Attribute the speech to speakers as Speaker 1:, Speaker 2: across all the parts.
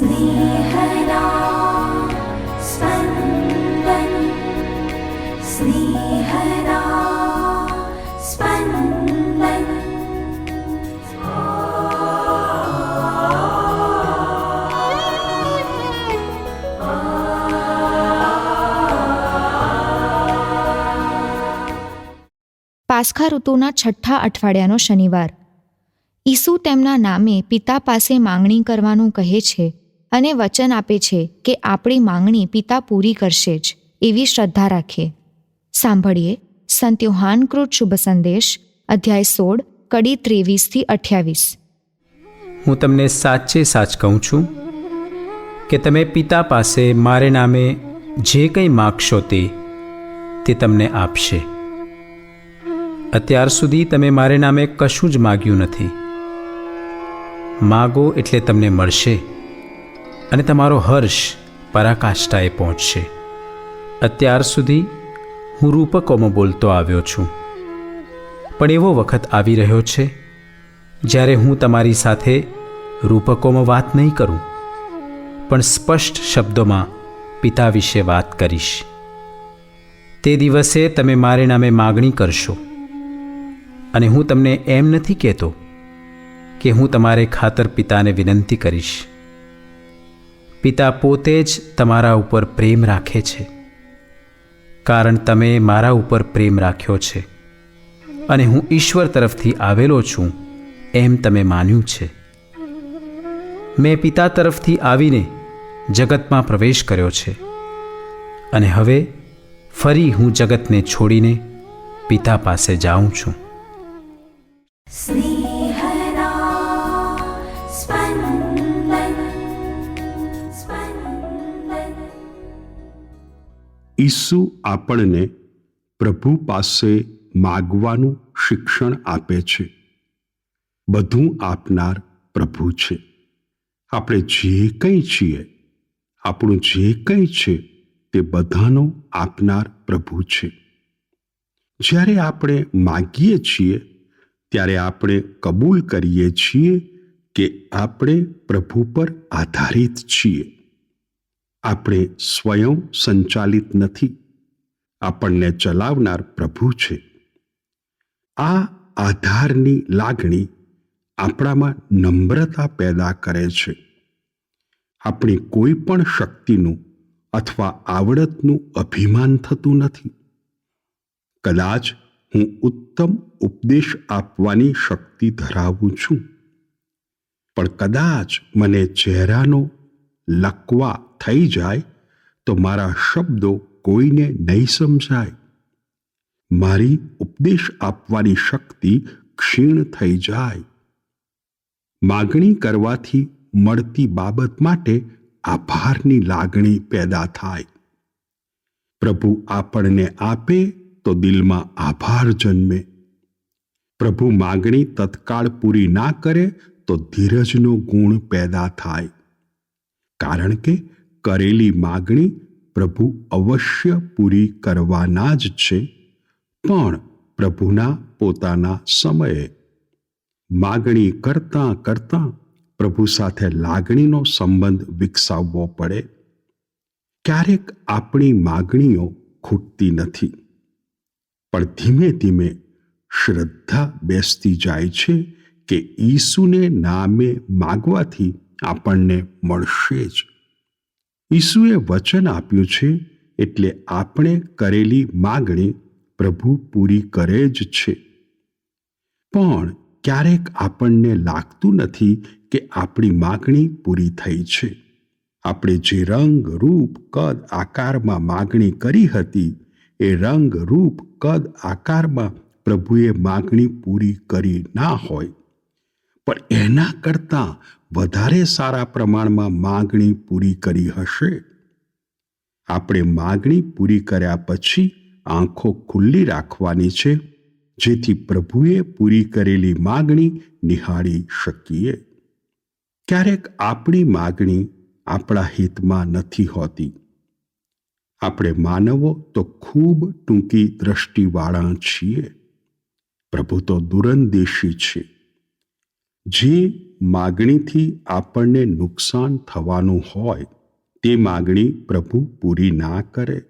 Speaker 1: स्नेहदा स्पन्दन् स्नेहदा स्पन्दन्
Speaker 2: પાસખા ઋતુના છઠ્ઠા અઠવાડિયાનો શનિવાર ઈસુ તેમના નામે પિતા પાસે માંગણી કરવાનું કહે છે અને વચન આપે છે કે આપણી માંગણી પિતા પૂરી કરશે જ, એવી શ્રદ્ધા રાખીએ સાંભળીએ, સંત યોહાનકૃત શુભ સંદેશ, અધ્યાય સોળ, કડી ત્રેવીસથી અઠ્યાવીસ.
Speaker 3: હું તમને સાચે સાચ કહું છું કે તમે પિતા પાસે મારે નામે જે કંઈ માગશો તે તે તમને આપશે. અત્યાર સુધી તમે મારે નામે કશું જ માગ્યું નથી. માગો એટલે તમને મળશે. અને તમારો હર્ષ પરાકાષ્ઠાએ પહોંચશે. અત્યાર સુધી હું રૂપકોમાં બોલતો આવ્યો છું. પણ એવો વખત આવી રહ્યો છે, જ્યારે હું તમારી સાથે રૂપકોમાં વાત નહીં કરું, પણ સ્પષ્ટ શબ્દોમાં પિતા વિશે વાત કરીશ. તે દિવસે તમે મારે નામે માગણી કરશો. અને હું તમને એમ નથી કહેતો કે હું તમારે ખાતર પિતાને વિનંતી કરીશ. પિતા પોતે જ તમારા ઉપર પ્રેમ રાખે છે. કારણ તમે મારા ઉપર પ્રેમ રાખ્યો છે. અને હું ઈશ્વર તરફથી આવેલો છું, એમ તમે માન્યું છે. મેં પિતા તરફથી આવીને જગતમાં પ્રવેશ કર્યો છે. અને હવે ફરી હું જગતને છોડીને પિતા પાસે જાઉં છું.
Speaker 4: ઈસુ આપણને પ્રભુ પાસે માગવાનું શિક્ષણ આપે છે. બધું આપનાર પ્રભુ છે. આપણે જે કંઈ છીએ, આપણું જે કંઈ છે, તે બધાનો આપનાર પ્રભુ છે. જ્યારે આપણે માગીએ છીએ, ત્યારે આપણે કબૂલ કરીએ છીએ કે આપણે પ્રભુ પર આધારિત છીએ. આપણે સ્વયં સંચાલિત નથી. આપણને ચલાવનાર પ્રભુ છે. આ આધારની લાગણી આપણામાં નમ્રતા પેદા કરે છે. આપણી કોઈ પણ શક્તિનું અથવા આવડતનું અભિમાન થતું નથી. કદાચ હું ઉત્તમ ઉપદેશ આપવાની શક્તિ ધરાવું છું. પણ કદાચ મને ચહેરાનો લકવા થઈ જાય, તો મારા શબ્દો કોઈને નહીં સમજાય. મારી ઉપદેશ આપવાની શક્તિ ક્ષીણ થઈ જાય. માગણી કરવાથી મળતી બાબત માટે આભારની લાગણી પેદા થાય. પ્રભુ આપણને આપે તો દિલમાં આભાર જન્મે. પ્રભુ માગણી તત્કાળ પૂરી ના કરે તો ધીરજનો ગુણ પેદા થાય. કારણ કે કરેલી માગણી પ્રભુ અવશ્ય પૂરી કરવાના જ છે, પણ પ્રભુના પોતાના સમયે. માગણી કરતાં કરતાં પ્રભુ સાથે લાગણીનો સંબંધ વિકસાવવો પડે. ક્યારેક આપણી માગણીઓ ખૂટતી નથી, પણ ધીમે ધીમે શ્રદ્ધા બેસતી જાય છે કે ઈસુને નામે માગવાથી આપણને મળશે જ. ઈસુએ વચન આપ્યું છે એટલે આપણે કરેલી માગણી પ્રભુ પૂરી કરે જ છે. પણ ક્યારેક આપણને લાગતું નથી કે આપણી માગણી પૂરી થઈ છે. આપણે જે રંગ, રૂપ, કદ, આકારમાં માગણી કરી હતી, એ રંગ, રૂપ, કદ, આકારમાં પ્રભુએ માગણી પૂરી કરી ના હોય. પણ એના કરતાં વધારે સારા પ્રમાણમાં માગણી પૂરી કરી હશે? આપણે માગણી પૂરી કર્યા પછી આંખો ખુલ્લી રાખવાની છે, જેથી પ્રભુએ પૂરી કરેલી માગણી નિહાળી શકીએ. ક્યારેક આપણી માગણી આપણા હિતમાં નથી હોતી. આપણે માનવો તો ખૂબ ટૂંકી દ્રષ્ટિવાળા છીએ. પ્રભુ તો દુરંદેશી છે. જે માગણીથી આપણને નુકસાન થવાનું હોય, તે માગણી પ્રભુ પૂરી ના કરે.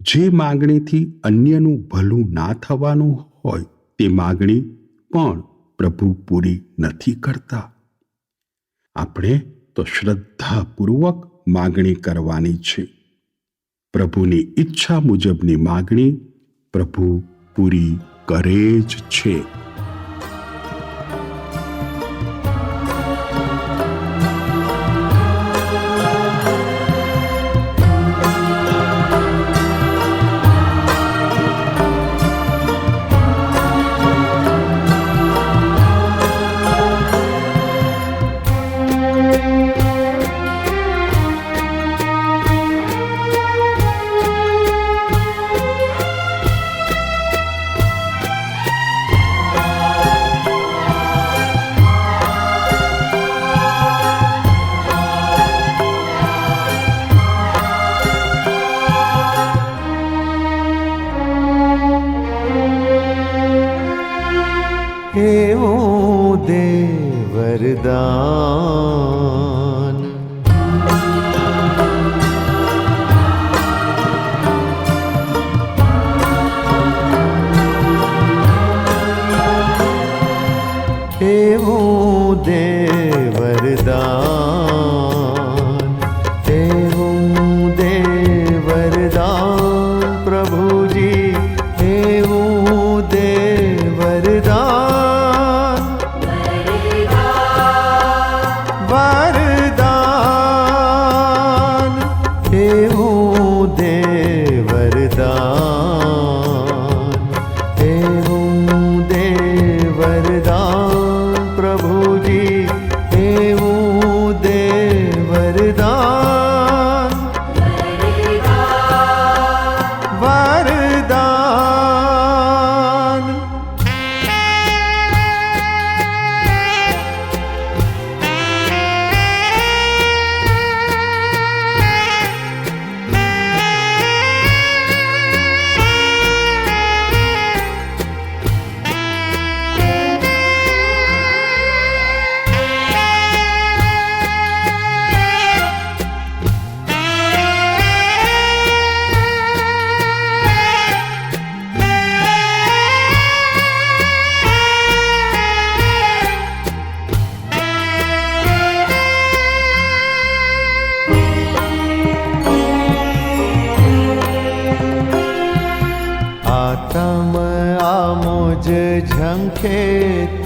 Speaker 4: જે માગણીથી અન્યનું ભલું ના થવાનું હોય, તે માગણી પણ પ્રભુ પૂરી નથી કરતા. આપણે તો શ્રદ્ધાપૂર્વક માગણી કરવાની છે. પ્રભુની ઈચ્છા મુજબની માગણી પ્રભુ પૂરી કરે જ છે.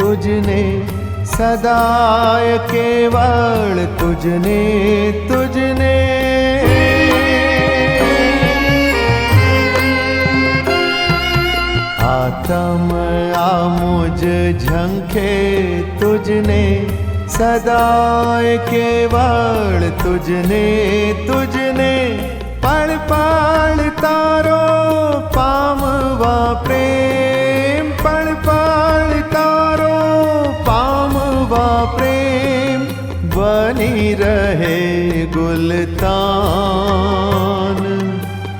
Speaker 5: तुझने सदाय केवल तुझने तुझने। आतम आ मुझ झंखे तुझने सदाय केवल तुझने तुझने। पड़ पाल तारों ગુલતાન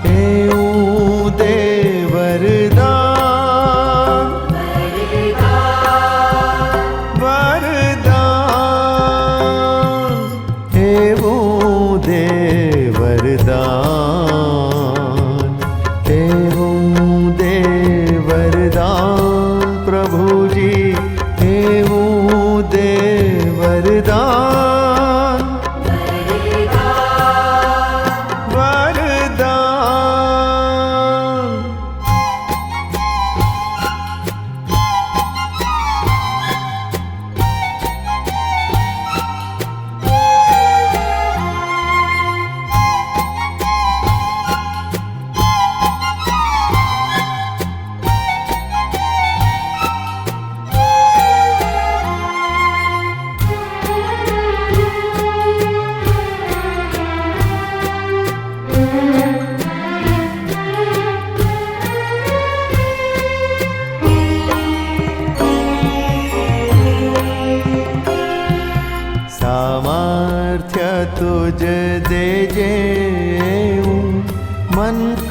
Speaker 5: એવું દે વરદાન એવું દે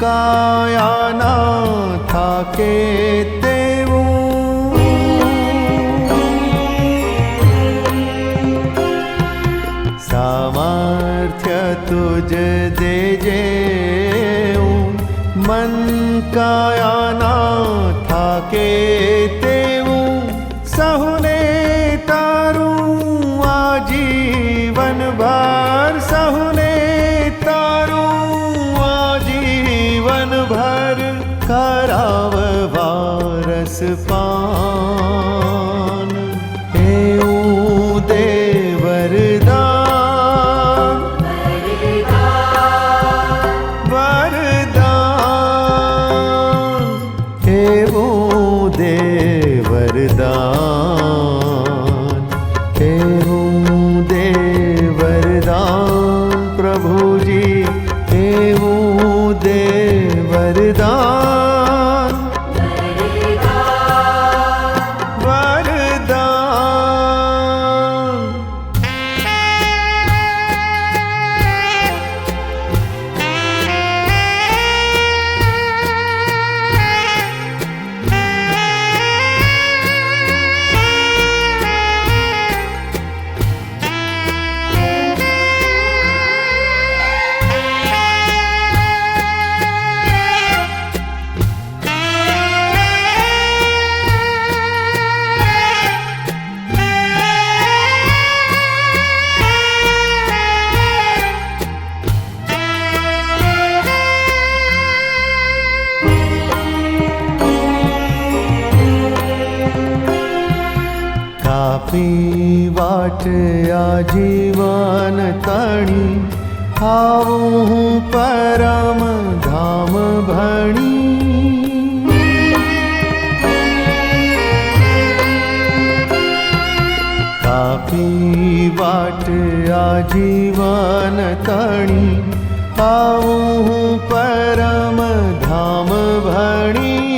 Speaker 5: કાયા ના થાકે તેવું. સામર્થ્ય તુજ દેજે મન કાયા ના થાકે તેવું. સહુને તારું આ જીવન ભાર, સહુને કાપી વાટ આજીવન તણી આવું હું પરમ ધામ ભણી કાપી વાટ આજીવન તણી આવું હું પરમ ધામ ભણી